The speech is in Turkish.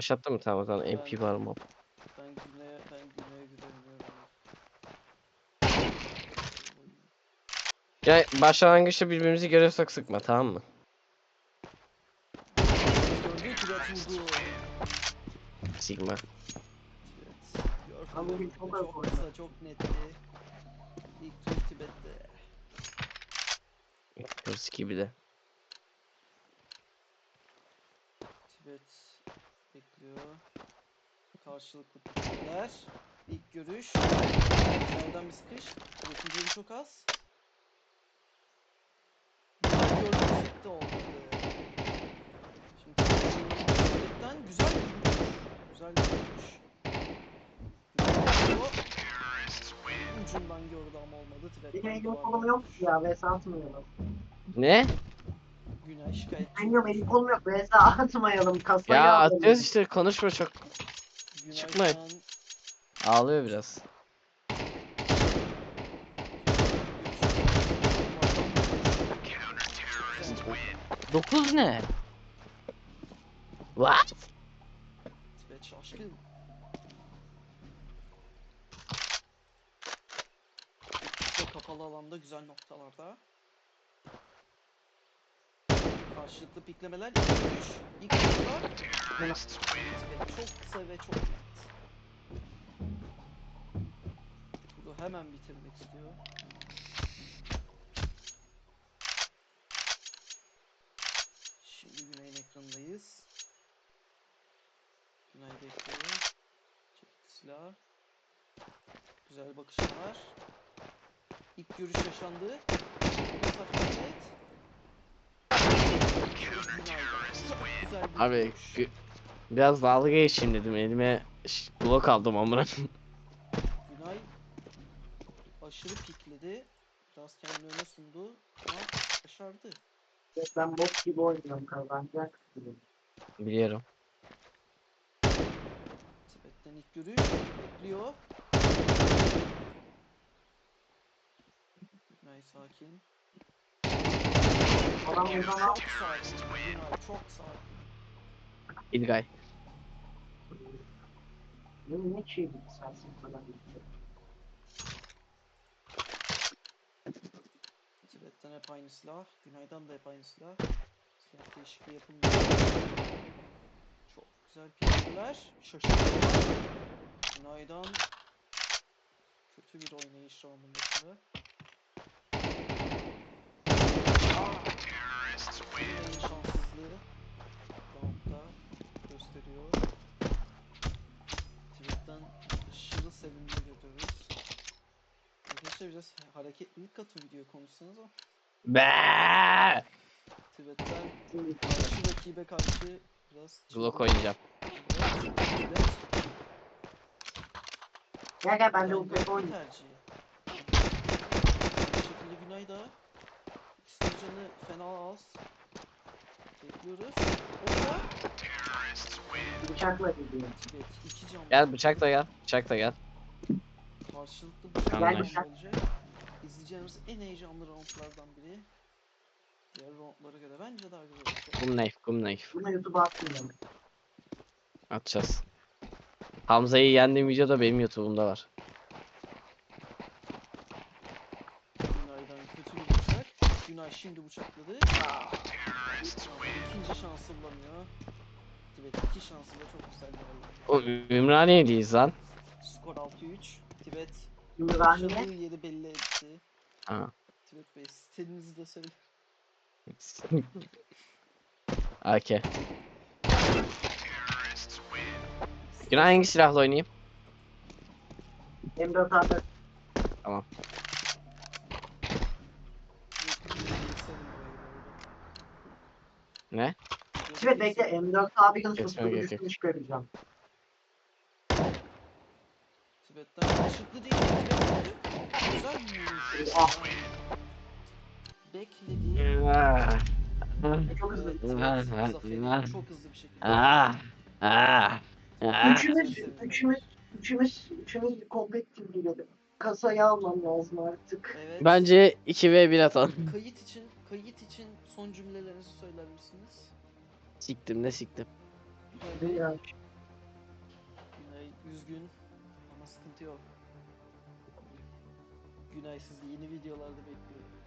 Aşağıda mı? Tamam o zaman MP var mı? Ben güneye, ben güneye güveniyorum. Ya başlangıçta birbirimizi görüyorsak sıkma tamam mı? Gördün Tibet vurdu. Sigma. Benim çok az oynadı. çok netti. İlk tur Tibet'te. Hırs gibi de. Tibet bekliyor. Karşılıklı pikler. İlk görüş. Nereden bir sıkış. Canı çok az. Gördüğünüz sıktı oldu. Şimdi güzel bir vuruş. Güzel bir o ucundan gördü ama olmadı. Duvardan kolum yok ya vs atmayalım. Ne? Günay şikayetçi. Ben yok elim kolum yok vs atmayalım kasayı Ya alalım. atıyoruz işte konuşma çok. Günay çıkma. şu an Ağlıyor biraz. Dokuz ne? What? Kapalı alanda güzel noktalarda. Karşılıklı piklemeler. İlk görüş. İlk nokta. Tibet çok kısa ve çok net. Bunu hemen bitirmek istiyor. Şimdi Güney'in ekranındayız. Güney bekliyor. Çekti silah. Güzel bakışlar. İlk görüş yaşandı. Mesafe net. Güney'den. Çok güzel bir Abi biraz dalga geçeyim dedim elime blok aldım amına. Günay aşırı pikledi. Biraz kendini öne sundu ama başardı. Ben bot gibi oynuyorum kazanacak. Biliyorum. Tibet'ten ilk görüş bekliyor. Günay sakin. Adam buradan al. Çok. Günay çok sakin. İlgay. Ne ne çiğdi sensin falan. Tibet'ten hep aynı silah. Günay'dan da hep aynı silah. Silah değişikliği yapılmıyor. Çok güzel pikler. Şaşırtıcılar. Günay'dan kötü bir oynayış roundunda şanssızlığı roundda gösteriyor. Tibet'ten aşırı sevimli görüyoruz. Arkadaşlar biraz hareketlilik katın video konuşsanız o. Be. Tibet'ten karşı rakibe karşı biraz Glock oynayacağım. Evet, Tibet Gel gel ben de doğru oynayayım. şekilde Günay da İkisinin canı fena az. Bekliyoruz. Orada Bıçakla gidiyorum. Tibet iki can. Gel bıçakla gel. Bıçakla gel. Karşılıklı bıçak dönüşü olacak. İzleyeceğimiz en heyecanlı roundlardan biri. Diğer roundlara göre bence daha güzel olacak. Kum knife, kum knife. Bunu YouTube'a atmayalım. Atacağız. Hamza'yı yendiğim video da benim YouTube'umda var. Günay'dan kötü bir bıçak. Günay şimdi bıçakladı. Tamam, İkinci şansı bulamıyor. Tibet iki şansı da çok güzel. O Ümraniye'liyiz lan. Skor 6-3. Tibet Ümraniye. yaşadığı yeri belli etti. Ha. Tibet Bey stilinizi de söyle. AK. Günay hangi silahla oynayayım? M4 abi. Tibet Ne? Tibet bekle M4 abinin Geçme, susturucu gerek yok. düşmüş göreceğim. Tibet'ten karşılıklı değil. Güzel bir vuruş. Ah. Ah. Çok hızlı. Evet, Ah, Tibet ah, zaferi ah. çok hızlı bir şekilde. Ah. Ah. Ah. Üçümüz, üçümüz, üçümüz, üçümüz kompetitif gidelim. Kasayı almam lazım artık. Evet. Bence 2v1 atalım. Kayıt için kayıt için son cümlelerinizi söylersiniz. Siktim ne siktim. Hadi ya. Günay üzgün ama sıkıntı yok. Günay sizi yeni videolarda bekliyorum.